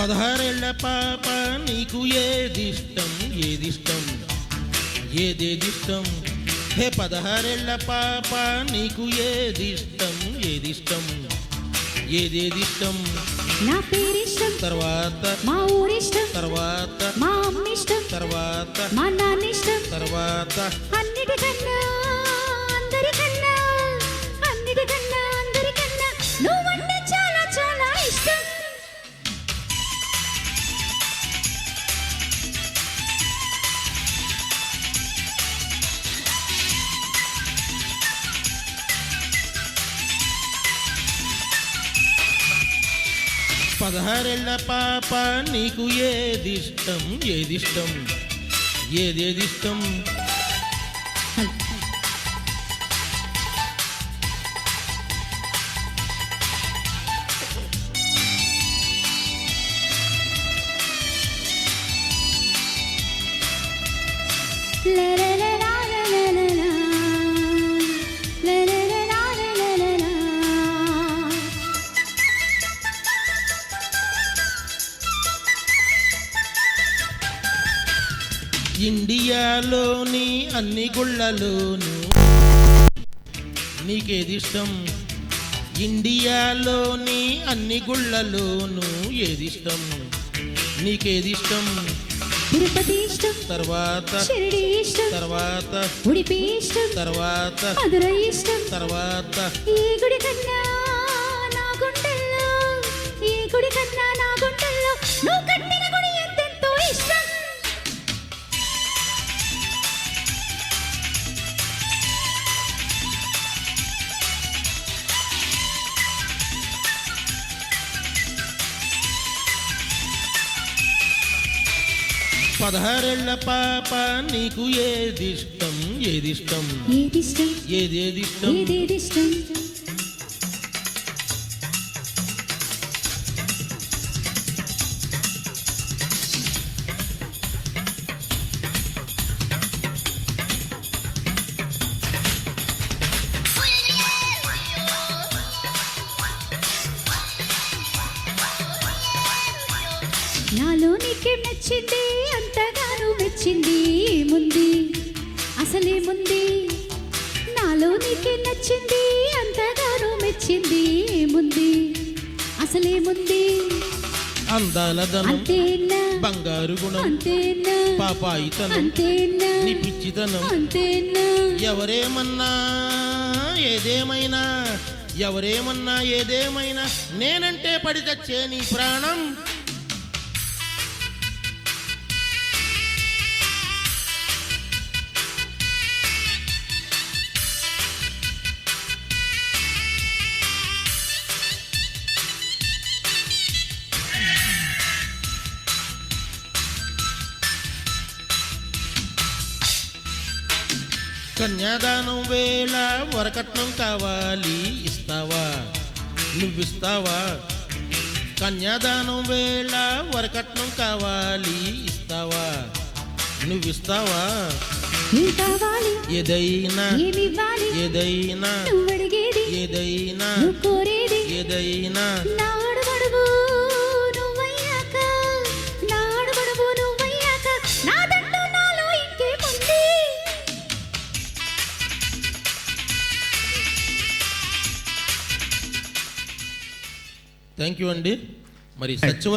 పదహారేళ్ళ పాప నీకు ఏదిష్టం? ఏదిష్టం? ఏదేదిష్టం? హే పదహారేళ్ళ పాప నీకు ఏదిష్టం? ఏదిష్టం? ఏదేదిష్టం? నా పేరిష్టం. తర్వాత? మా ఊరిష్టం. తర్వాత? మా అమ్మిష్టం. తర్వాత? మా నాన్నిష్టం. తర్వాత? అన్నిటికన్నా పదహారేళ్ళ పాప నీకు ఏదిష్టం? ఏదిష్టం? ఏదేదిష్టం? it ఇండియాలోని అన్ని గుళ్ళలోను నీకేదిష్టం? ఇండియాలోని అన్ని గుళ్ళలోను ఏదిష్టం? నీకేదిష్టం? తిరుపతి ఇష్టం తర్వాత షిరిడి ఇష్టం తర్వాత ఉడిపి ఇష్టం తర్వాత మధురై ఇష్టం తర్వాత ఈ గుడి కన్నా పదహారేళ్ళ పాప నీకు ఏదిష్టం? ఏదిష్టం? ఏదిష్టం? ఏదేదిష్టం? ఏదేదిష్టం? నాలో నీకేం నచ్చింది అంతగాను మెచ్చింది ఏముంది? అసలేముంది నాలో నీకేం నచ్చింది అంతగాను మెచ్చింది ఏముంది? అసలేముంది అందాల ధనం అంతేనా? బంగారు గుణం అంతేనా? పాపాయితనం అంతేనా? నీ పిచ్చితనం అంతేనా? ఎవరేమన్నా ఏదేమైనా ఎవరేమన్నా ఏదేమైనా నేనంటే పడి నీ ప్రాణం కన్యాదానం వేళ వరకట్నం కావాలి ఇస్తావా? నువ్విస్తావా? కన్యాదానం వేళ వరకట్నం కావాలి ఇస్తావా? నువ్విస్తావా? ఏదైనా ఏదైనా ఏదైనా ఏదైనా థ్యాంక్ యూ అండి మరి సత్యవ